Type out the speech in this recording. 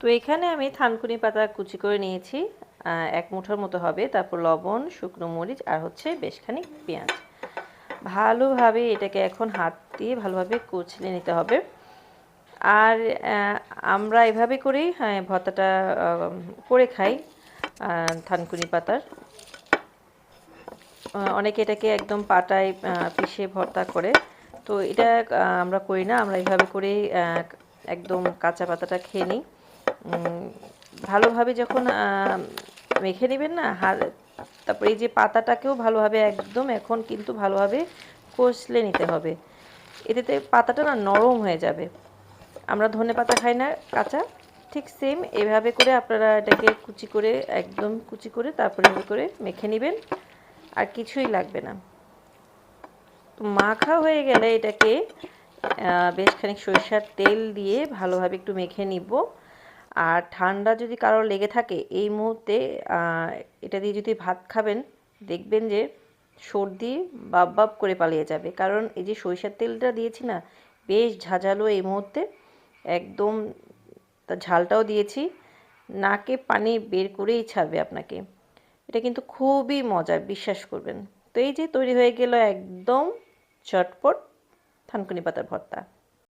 তো এখানে আমি থানকুনি পাতা কুচি করে নিয়েছি এক মুঠোর মতো হবে। তারপর লবণ, শুকনো মরিচ আর হচ্ছে বেশ খানিক পেঁয়াজ। ভালোভাবে এটাকে এখন হাত দিয়ে ভালোভাবে কুচলে নিতে হবে। আর আমরা এভাবে করেই হ্যাঁ ভর্তাটা করে খাই থানকুনি পাতার। অনেকে এটাকে একদম পাটায় পিষে ভর্তা করে। তো এটা আমরা করি না। আমরা এইভাবে করেই একদম কাঁচা পাতাটা খেয়ে নিই। ভালোভাবে যখন মেখে নেবেন না হাত তারপরে এই যে পাতাটাকেও ভালোভাবে একদম এখন কিন্তু ভালোভাবে কষলে নিতে হবে। এতে পাতাটা না নরম হয়ে যাবে। আমরা ধনে পাতা খাই না, কাঁচা। ঠিক সেম এভাবে করে আপনারা এটাকে কুচি করে, একদম কুচি করে তারপরে করে মেখে নেবেন। আর কিছুই লাগবে না। তো মাখা হয়ে গেলে এটাকে বেশ খানিক সরিষার তেল দিয়ে ভালোভাবে একটু মেখে নিব। আর ঠান্ডা যদি কারোর লেগে থাকে, এই মুহূর্তে এটা দিয়ে যদি ভাত খাবেন, দেখবেন যে সর্দি বাপ বাপ করে পালিয়ে যাবে। কারণ এই যে সরিষার তেলটা দিয়েছি না, বেশ ঝাঁঝালো এই মুহূর্তে। একদম তার ঝালটাও দিয়েছি। নাকে পানি বের করেই ছাড়বে আপনাকে। এটা কিন্তু খুবই মজার বিশ্বাস করবেন। তো এই যে তৈরি হয়ে গেল একদম চটপট থানকুনি পাতার ভর্তা।